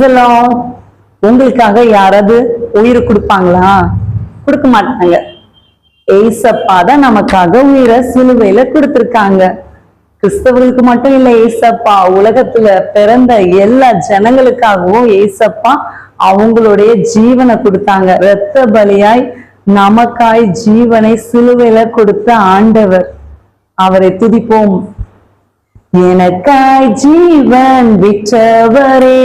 பிரைசலாம் உங்களுக்காக யாராவது உயிர் கொடுப்பாங்களா? கொடுக்க மாட்டாங்க. ஏசப்பா தான் நமக்காக உயிரை சிலுவையில கொடுத்திருக்காங்க. கிறிஸ்தவர்களுக்கு மட்டும் இல்ல ஏசப்பா உலகத்துல பிறந்த எல்லா ஜனங்களுக்காகவும் ஏசப்பா அவங்களுடைய ஜீவனை கொடுத்தாங்க. இரத்த பலியாய் நமக்காய் ஜீவனை சிலுவையில கொடுத்த ஆண்டவர். அவரை துதிப்போம். எனக்காய் ஜீவன் விற்றவரே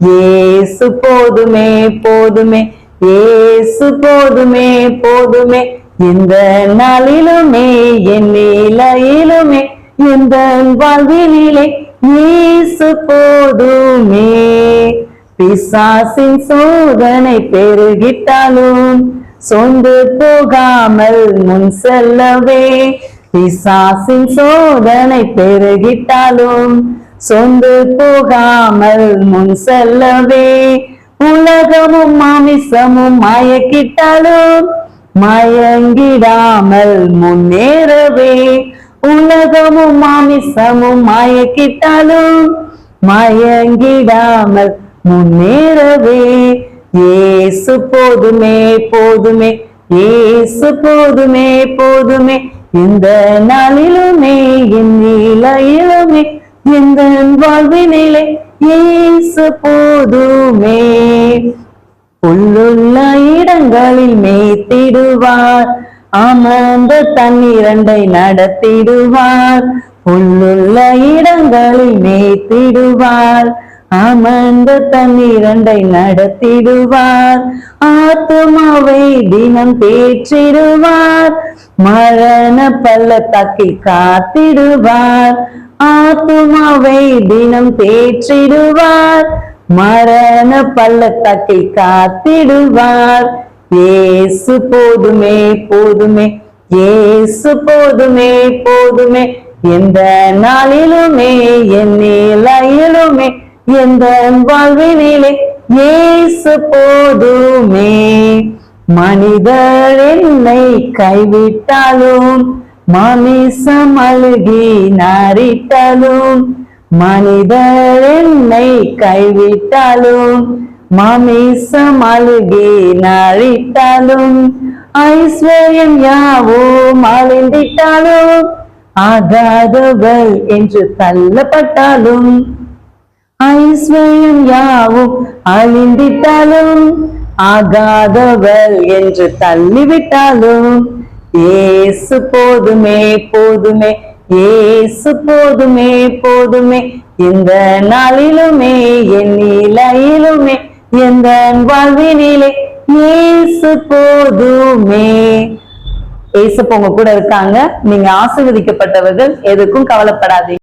ஏசு போதுமே போதுமே. ஏசு போதுமே போதுமே. இந்த நாளிலுமே என் நிலையிலுமே இந்த வாழ்விலே ஏசு போதுமே. பிசாசின் சோதனை பெருகிட்டாலும் சொந்து போகாமல் முன் செல்லவே. பிசாசின் சோதனை பெருகிட்டாலும் சொந்து போகாமல் முன் செல்லவே. உலகமும் மாமிசமும் மயக்கிட்டாலும் மயங்கிடாமல் முன்னேறவே உலகமும் மாமிசமும் மயக்கிட்டாலும் மயங்கிடாமல் முன்னேறவே ஏசு போதுமே போதுமே ஏசு போதுமே போதுமே. இந்த நாளிலுமே என் நிலையிலுமே எந்த வாழ்வினிலே ஏசு போதுமே. புல்லுள்ள இடங்களில் மேய்த்திடுவார். அமர்ந்த தண்ணீரண்டை நடத்திடுவார். புல்லுள்ள இடங்களில் மேய்த்திடுவார். அமர்ந்த தண்ணீரண்டை நடத்திடுவார். ஆத்துமாவை தினம் தேற்றிடுவார். மரண பள்ளத்தாக்கில் காத்திடுவார். ஆத்துமாவை தினம் தேற்றிடுவார். மரண பள்ளத்தாக்கில் காத்திடுவார். ஏசு போதுமே போதுமே. ஏசு போதுமே போதுமே. எந்த நாளிலுமே என் நிலையிலுமே எந்த வாழ்வினிலே ஏசு போதுமே. மனிதர் என்னை கைவிட்டாலும் மாமிசம் அழுகி நாரிட்டாலும் மனிதர் என்னை கைவிட்டாலும் மாமிசம் அழுகி நாரிட்டாலும் ஐஸ்வர்யம் யாவும் அழிந்திட்டாலும் ஆகாதவள் என்று தள்ளப்பட்டாலும் ஐஸ்வர்யம் யாவும் அழிந்திட்டாலும் ஆகாதவள் என்று தள்ளிவிட்டாலும் ஏசு போதுமே போதுமே. ஏசு போதுமே போதுமே. இந்த நாளிலுமே என் நிலையிலுமே எந்த வாழ்வினிலே ஏசு போதுமே. ஏசப்ப உங்க கூட இருக்காங்க. நீங்க ஆசீர்வதிக்கப்பட்டவர்கள் எதுக்கும் கவலைப்படாதீங்க.